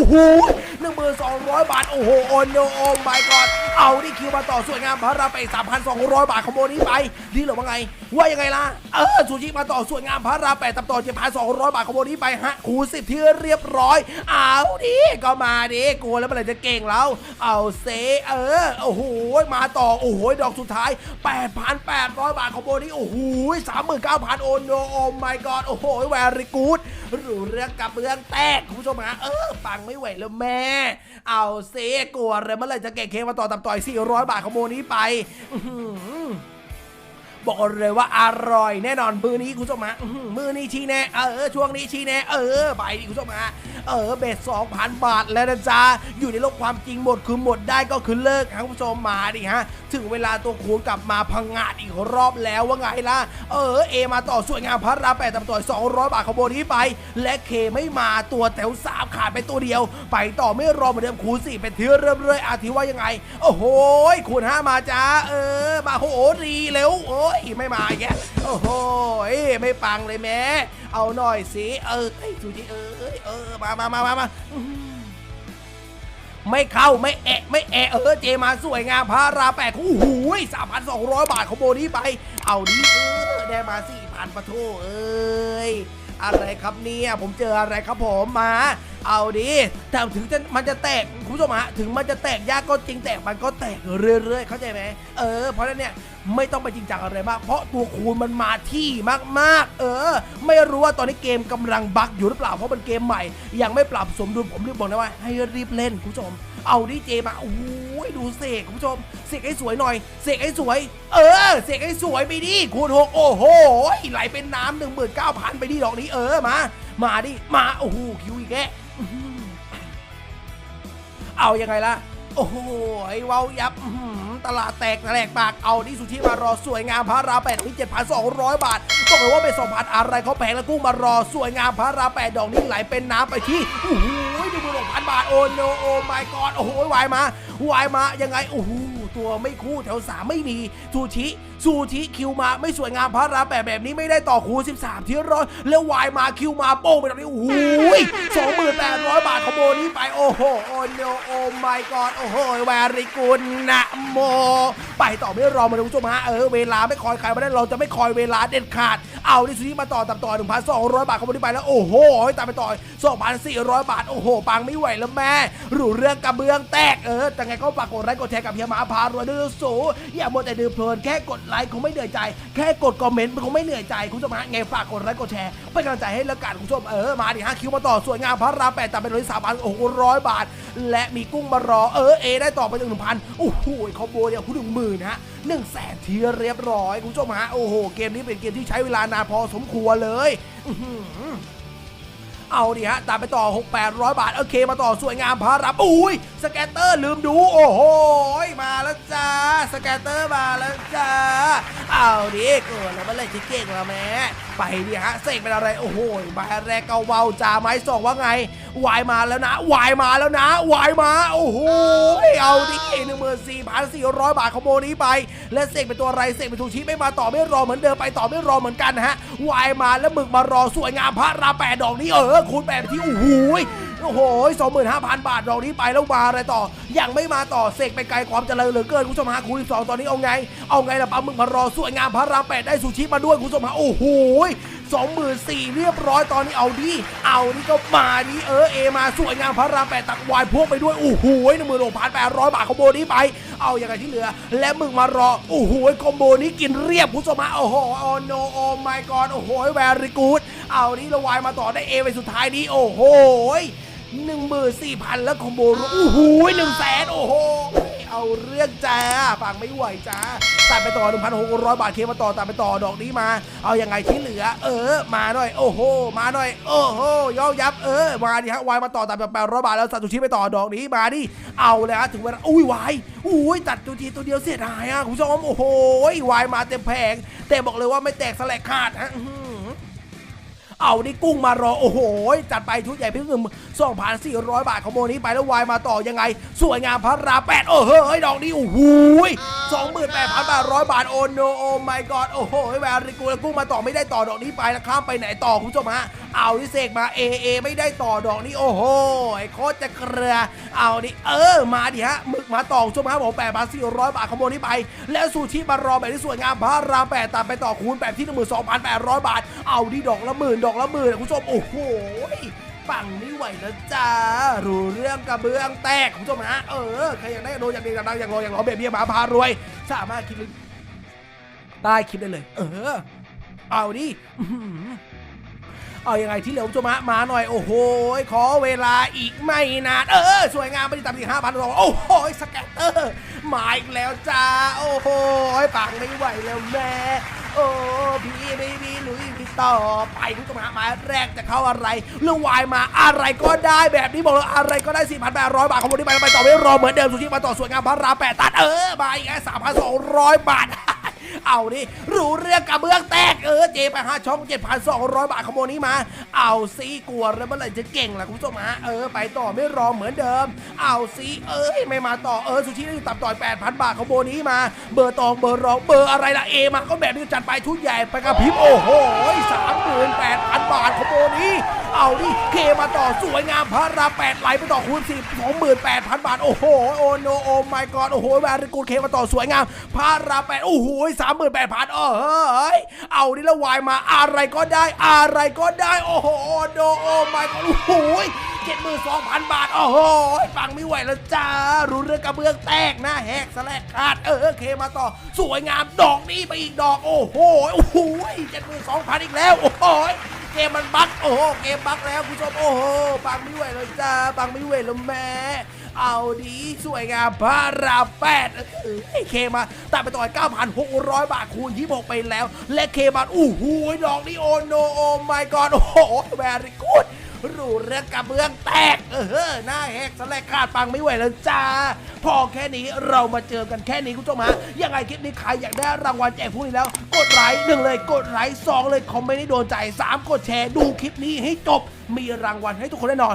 อ้โหหนึ่งหมื่นสองร้อยบาท โอ้โห โอนโนโอมบายกอนเอาดิคิวมาต่อสวยงามพระราไปสามพันสองร้อยบาทขโมยนี้ไป ดีหรือว่าไง ว่ายังไงล่ะ เออซูชิมาต่อสวยงามพระราแปดตับต่อเจ็ดพันสองร้อยบาทขโมยนี้ไปฮะคูสิบที่เรียบร้อย เอาดิก็มาดิกลัวแล้วเมื่อไรจะเก่งแล้ว เอาเซเออ โอ้โห มาต่อ โอ้โห ดอกสุดท้าย8,800บาทของโบนี้ โอ้โห39,000โอนโนโอม my god โอ้โหแวริกูดหรูเรื่องกับเรื่องแตกคุณผู้ชมฮะ เออ ปังไม่ไหวแล้วแม่ เอาเซกลัวเลยเมื่อไหร่จะเก่งเคมาต่อตับต่อย 400 บาทของโมนี้ไปบอกเลยว่าอร่อยแน่นอนมือนี้คุณผู้ชมฮะมือนี้ชี้แน่เออช่วงนี้ชี้แน่เออไปดิคุณผู้ชมฮะเออเบสสองพันบาทแล้วนะจ๊ะอยู่ในโลกความจริงหมดคือหมดได้ก็คือเลิกครับคุณผู้ชมมาดิฮะ ถึงเวลาตัวคูณกลับมาพังงาดอีกรอบแล้วว่าไงล่ะ เออเอมาต่อสวยงามพัดราแปดตับต่อย200 บาทขโมยนี้ไป และเคไม่มาตัวแถวสามขาดไปตัวเดียว ไปต่อไม่รอเหมือนเดิมคูณสี่เป็นเที่เริ่มเลยอาทิว่ายังไง โอ้โหคูณห้ามาจ้าเออมาโหรีเร็วโอ้ยไม่มาแกโอ้โหไม่ปังเลยแม่เอาหน่อยสิเออไอ้สุจิเออเออมามามามามา ไม่เข้าไม่แอะไม่แอะเออเจมาสวยงามพาราแปดโอ้โหสามพันสองร้อยบาทของโบนี้ไป เอาดิเออได้มาสี่พันปะโทเอ้ย อะไรครับเนี่ย ผมเจออะไรครับผมมา เอาดิแต่ถึงจะมันจะแตกคุณผู้ชมฮะถึงมันจะแตกยากก็จริงแต่มันก็แตกเรื่อยๆ เข้าใจไหมเออ เพราะฉะนั้นเนี่ยไม่ต้องไปจริงจังอะไรมาก เพราะตัวคูณมันมาที่มากๆ เออ ไม่รู้ว่าตอนนี้เกมกำลังบั๊กอยู่หรือเปล่าเพราะมันเกมใหม่ ยังไม่ปรับสมดุลผมรีบบอกนะว่าให้รีบเล่นคุณผู้ชม เอาดิเจมาโอ้ยดูเสกคุณผู้ชมเสกให้สวยหน่อยเสกให้สวย เออเสกให้สวยไปดิคูณหกโอ้โหไหลเป็นน้ำหนึ่งหมื่นเก้าพันไปดิดอกนี้เออมา มาดิมาโอ้โหคิวอีกแกอื้อหือเอายังไงล่ะโอ้โหไอ้เว้ายับตลาดแตกแตกปากเอาดิสุชิมารอสวยงามพระราแปดที่เจ็ดพันสองร้อยบาทต้องบอกว่าเป็นสองพันอะไรเขาแพงแล้วกุ้งมารอสวยงามพระราแปดดอกนี้ไหลเป็นน้ำไปที่อ หนึ่งหมื่นหกพันบาท โอ้โนโอ้ my god โอ้โหวายมา วายมา ยังไง โอ้โห ตัวไม่คู่แถวสามไม่มีซูชิซูชิคิวมาไม่สวยงามพระราแปดแบบนี้ไม่ได้ต่อคูณ13 ที่ร้อยแล้ววายมาคิวมาโป้งไปแบบนี้โอ้โหสองหมื่นแปดร้อยบาทขโมยนี้ไปโอ้โหโอ้โนโอ้ my god โอ้โหแวริกุลนะโม ไปต่อไม่รอมาดูผู้ชมฮะเออเวลาไม่คอยใครมาได้เราจะไม่คอยเวลาเด็ดขาด เอาดิสุนี้มาต่อตับต่อ1,200 บาทขโมยนี้ไปแล้วโอ้โหตามไปต่อ2,400 บาทโอ้โหปังไม่ไหวแล้วแม่หรูเรื่องกระเบื้องแตกเออแต่ไงก็ฝากกดไลค์กดแชร์กับเฮียมาพารวยด้วยสูอย่าหมัวแต่ดื่มเพลินแค่กดไลค์คงไม่เหนื่อยใจ แค่กดคอมเมนต์มันคงไม่เหนื่อยใจคุณผู้ชมฮะไงฝากกดไลค์กดแชร์เป็นกำลังใจให้ล้วกันคุณผู้ชมเออมาดิฮะคิวมาต่อสวยงามพระรามแปดตามไปเลยสามพันโอ้โหร้อยบาท และมีกุ้งมารอเออเอได้ต่อไปถึงหนึ่งพันโอ้โหคอมโบเนี่ยคุณหนึ่งหมื่นฮะหนึ่งแสนทีเรียบร้อยคุณผู้ชมฮะโอ้โหเกมนี้เป็นเกมที่ใช้เวลานานพอสมควรเลยอื เอาดิฮะตามไปต่อ 6 800 บาท โอเคมาต่อสวยงามพารับอุ้ยสแกตเตอร์ลืมดูโอ้โหมาแล้วจ้าสแกตเตอร์มาแล้วจ้าเอาดิเกิดแล้วมันเลยที่เก่งแล้วแม่ไปดิฮะเสกเป็นอะไรโอ้โหใบแรกเกาเบาจ่าไม้สองว่าไงวายมาแล้วนะวายมาแล้วนะวายมาโอ้โหเอาดิหนึ่งหมื่นสี่พันสี่ร้อยบาทขโมนี้ไป และเสกเป็นตัวอะไรเสกเป็นทูชิไม่มาต่อไม่รอเหมือนเดิมไปต่อไม่รอเหมือนกันฮะวายมาแล้วมึกมารอสวยงามพระราแปดดอกนี้เออคูณแปดที่โอ้โหโอ้โหสองหมื่นห้าพันบาทดอกนี้ไปแล้วมาอะไรต่อ ยังไม่มาต่อเสกไปไกลความเจริญเหลือเกินคุณผู้ชมฮะคูณสองตอนนี้เอาไง เอาไงล่ะปลาหมึกมารอสวยงามพระรามแปดได้สูชิมาด้วยคุณผู้ชมฮะโอ้โห สองหมื่นสี่เรียบร้อยตอนนี้เอาดิเอานี่ก็มาดิเออเอมาสวยงามพระรามแปดตักวายพวกไปด้วยโอ้โหหนึ่งหมื่นหกพันแปดร้อยบาทคอมโบนี้ไป เอาอย่างไรที่เหลือ และมึงมารอโอ้โหคอมโบนี้กินเรียบผู้ชมฮะโอ้โหโอ้โนโอ้ my god โอ้โหแวริกูดเอานี่ละวายมาต่อได้เอไปสุดท้ายนี้โอ้โหหนึ่งหมื่นสี่พันแล้วคอมโบรวมโอ้โหหนึ่งแสนโอ้โห เอาเรื่องจ้าฟังไม่ไหวจ้าตัดไปต่อ 1,600 บาทเคมาต่อตัดไปต่อดอกนี้มา เอายังไงที่เหลือ เออ มาหน่อย โอ้โห มาหน่อย โอ้โหย่อยับ เออ มาดิฮะวายมาต่อตัดไป800บาทแล้วสัตว์ตุชิไปต่อดอกนี้มาดิ เอาเลยฮะถึงเวลา อุ้ยวายอุ้ยตัดตัวทีตัวเดียวเสียดายอะคุณผู้ชม โอ้โหวายมาเต็มแผง แต่บอกเลยว่าไม่แตกสลายขาดฮะ เอานี่กุ้งมารอโอ้โห จัดไปชุดใหญ่พี่หนึ่งสองพันสี่ร้อยบาทของโมนี้ไปแล้ววายมาต่อยังไง สวยงามพระราแปดโอ้โหดอกนี้โอ้โห28,000บาทร้อยบาทโอโนโอ my god โอ้โหแวริกูแล้วกุ้งมาต่อไม่ได้ต่อดอกนี้ไปแล้วข้ามไปไหนต่อคุณผู้ชมฮะเอาดิเสกมาเอเอไม่ได้ต่อดอกนี้โอ้โหไอ้โคตรจะเกลือเอาดิเออมาดิฮะหมึกมาต่อคุณผู้ชมฮะผม8,400บาทขโมยนี้ไป แล้วซูชิมารอแบบที่สวยงามพระรามแปดตามไปต่อคูณแบบที่12,800บาท เอาดิดอกละหมื่นดอกละหมื่นคุณผู้ชมโอ้โหปังไม่ไหวแล้วจ้ารู้เรื่องกระเบื้องแตกคุณผู้ชมฮะเออใครอยากได้โดนอยากดีอยากดังอยากรออยากรอแบบเบี้ยหมาพารวย สามารถคลิปใต้คลิปได้เลย เออ เอาดิอื้อหือเอายังไงที่เหลือคุณผู้ชมฮะมาหน่อยโอ้โหขอเวลาอีกไม่นานเออสวยงามไปที่ตามที่ห้าพันสองโอ้โหสแกตเตอร์มาอีกแล้วจ้าโอ้โหปังไม่ไหวแล้วแม่โอ้พี่ไม่มี ต่อไปคุณผู้ชมฮะมาแรกจะเข้าอะไรเรื่องวายมาอะไรก็ได้แบบนี้บอกเลยอะไรก็ได้สี่พันแปดร้อยบาทขโมยนี้ไปไปต่อไม่รอเหมือนเดิมสุชิมาต่อสวยงามพระรามแปดตัดเออมาอีกสามพันสองร้อยบาท เอาดิรู้เรื่องกระเบื้องแตกเออเจไปห้าช่อง7,200บาทขโมยนี้มา เอาซีกลัวแล้วเมื่อไหร่จะเก่งล่ะคุณผู้ชมฮะเออไปต่อไม่รอเหมือนเดิม เอาซีเอ้ยไม่มาต่อเออซูชิได้อยู่ต่ำต่อย8,000บาทขโมยนี้มา เบอร์ตองเบอร์รองเบอร์อะไรล่ะเอมาก็แบบนี้จัดไปชุดใหญ่ไปกระพริบโอ้โหสามหมื่นแปดพันบาทขโมยนี้เอาดิเคมาต่อสวยงามพระรามแปดไหลไปต่อคูณสิบสองหมื่นแปดพันบาท โอ้โห โอโนโอไมกอดโอ้โหแวริกูดเคมาต่อสวยงามพระรามแปดโอ้โหสามหมื่นแปดพันเออเฮ้ยเอาดิละวายมาอะไรก็ได้ อะไรก็ได้ โอ้โหโอโนโอไมกอดโอ้โหเจ็ดหมื่นสองพันบาท โอ้โหฟังไม่ไหวแล้วจ้ารู้เรื่องกระเบื้องแตกหน้าแหกสลกขาดเออเคมาต่อ สวยงามดอกนี้ไปอีกดอก โอ้โหโอ้โหเจ็ดหมื่นสองพันอีกแล้ว โอ้โห เกมมันบั๊กโอ้โหเกมบั๊กแล้วคุณผู้ชมโอ้โหปังไม่ไหวแล้วจ้าปังไม่ไหวแล้วแม่เอาดีสวยงามพระรามแปดเออเคมาตัดไปต่อย9,600 บาทคูณ26ไปแล้ว และเคมาอู้หูยดอกนี้โอโนโอ my god โอ้โหแวริกูด รูเรือกระเบื้องแตก เออหน้าแหกสแลกขาดปังไม่ไหวแล้วจ้า พอแค่นี้เรามาเจอกันแค่นี้คุณผู้ชมฮะยังไงคลิปนี้ใครอยากได้รางวัลแจกพวกนี้แล้ว กดไลค์หนึ่งเลยกดไลค์สองเลยคอมเมนต์ให้โดนใจสามกดแชร์ดูคลิปนี้ให้จบมีรางวัลให้ทุกคนแน่นอน